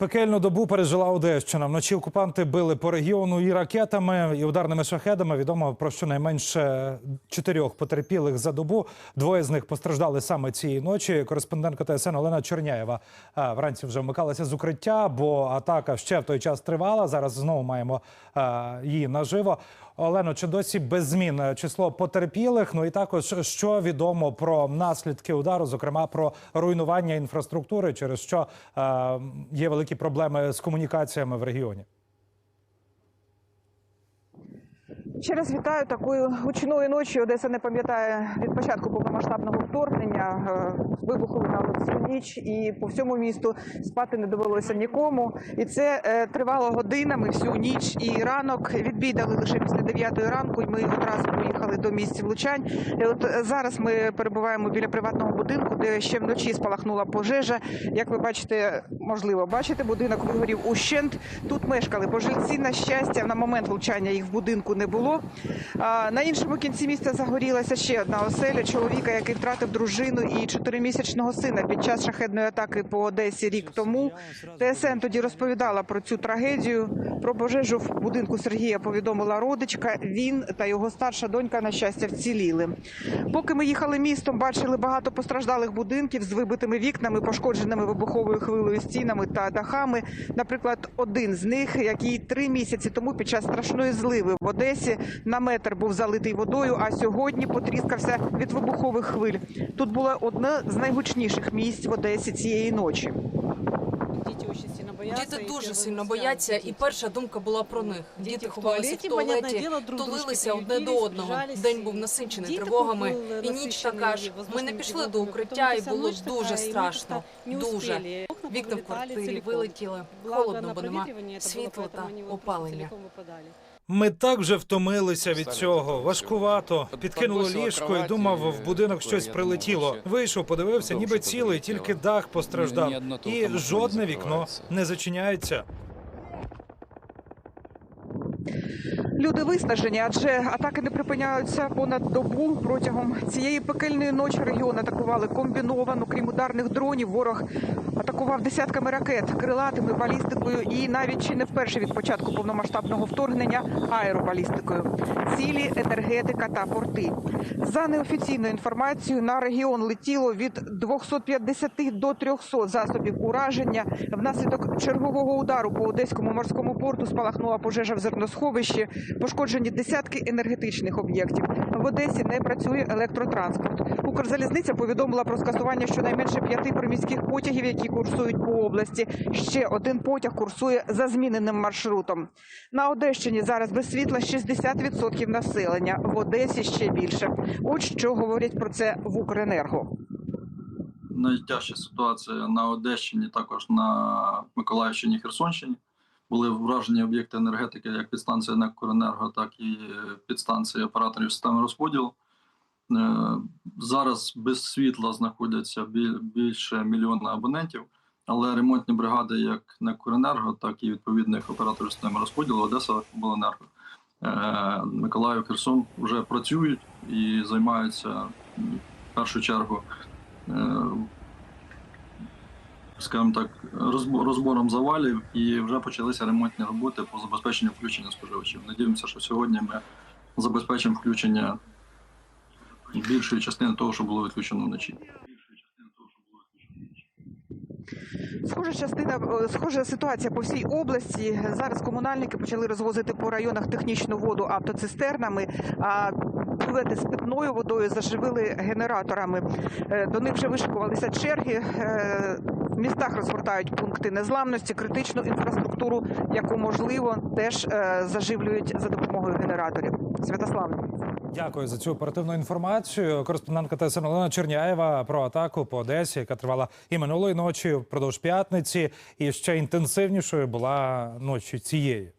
Пекельну добу пережила Одещина. Вночі окупанти били по регіону і ракетами, і ударними шахедами. Відомо про щонайменше чотирьох потерпілих за добу. Двоє з них постраждали саме цієї ночі. Кореспондентка ТСН Олена Черняєва вранці вже вмикалася з укриття, бо атака ще в той час тривала. Зараз знову маємо її наживо. Олено, чи досі без змін е, число потерпілих? Ну і також що відомо про наслідки удару, зокрема про руйнування інфраструктури, через що е, є великі проблеми з комунікаціями в регіоні. Ще раз вітаю такою гучною ночі. Одеса не пам'ятає від початку повномасштабного вторгнення. Е, Вибуху лунало всю ніч, і по всьому місту спати не довелося нікому. І це е, тривало годинами всю ніч і ранок. Відбій дали лише після 9 ранку. І ми одразу поїхали до місць влучань. І от е, зараз ми перебуваємо біля приватного будинку, де ще вночі спалахнула пожежа. Як ви бачите, можливо, бачите, будинок вигорів ущент. Тут мешкали пожильці. На щастя, на момент влучання їх в будинку не було. А на іншому кінці міста загорілася ще одна оселя чоловіка, який втратив дружину і чотиримісячного сина під час шахедної атаки по Одесі рік тому. ТСН тоді розповідала про цю трагедію. Про пожежу в будинку Сергія повідомила родичка. Він та його старша донька, на щастя, вціліли. Поки ми їхали містом, бачили багато постраждалих будинків з вибитими вікнами, пошкодженими вибуховою хвилею стінами та дахами. Наприклад, один з них, який три місяці тому під час страшної зливи в Одесі на метр був залитий водою, а сьогодні потріскався від вибухових хвиль. Тут було одне з найгучніших місць в Одесі цієї ночі. Діти дуже сильно бояться. І дуже сильно бояться, і перша думка була про них. Діти ховалися в туалеті, тулилися одне до одного. День був насичений тривогами, і ніч така ж. Ми не пішли до укриття, і було дуже страшно. Дуже. Вікна в квартирі вилетіли, холодно, бо нема світла та опалення. Ми так вже втомилися від цього. Важкувато. Підкинуло ліжко і думав, в будинок щось прилетіло. Вийшов, подивився, ніби цілий, тільки дах постраждав. І жодне вікно не зачиняється. Люди виснажені, адже атаки не припиняються понад добу. Протягом цієї пекельної ночі регіон атакували комбіновано. Крім ударних дронів, ворог атакував десятками ракет, крилатими балістикою і навіть чи не вперше від початку повномасштабного вторгнення аеробалістикою. Цілі, енергетика та порти. За неофіційною інформацією, на регіон летіло від 250 до 300 засобів ураження. Внаслідок чергового удару по одеському морському порту спалахнула пожежа в зерносховищі. Пошкоджені десятки енергетичних об'єктів. В Одесі не працює електротранспорт. Укрзалізниця повідомила про скасування щонайменше п'яти приміських потягів, які курсують по області. Ще один потяг курсує за зміненим маршрутом. На Одещині зараз без світла 60% населення. В Одесі ще більше. От що говорять про це в Укренерго. найтяжча ситуація на Одещині, також на Миколаївщині, Херсонщині. Були вражені об'єкти енергетики, як підстанція «Некоренерго», так і підстанції операторів системи розподілу. Е, Зараз без світла знаходяться більше мільйона абонентів, але ремонтні бригади як «Некоренерго», так і відповідних операторів системи розподілу Одеса обленерго, е, Миколаїв, Херсон вже працюють і займаються в першу чергу е, скажімо так, розбором завалів і вже почалися ремонтні роботи по забезпеченню включення споживачів. Надіємося, що сьогодні ми забезпечимо включення більшої частини того, що було відключено вночі. Схожа частина, е, схожа ситуація по всій області. Зараз комунальники почали розвозити по районах технічну воду автоцистернами, а бювети з питною водою заживили генераторами. Е, До них вже вишикувалися черги. Містах розгортають пункти незламності, критичну інфраструктуру, яку можливо теж е, заживлюють за допомогою генераторів. Святославе. Дякую за цю оперативну інформацію. Кореспондентка ТСН Олена Черняєва про атаку по Одесі, яка тривала і минулої ночі впродовж п'ятниці, і ще інтенсивнішою була ночі цієї.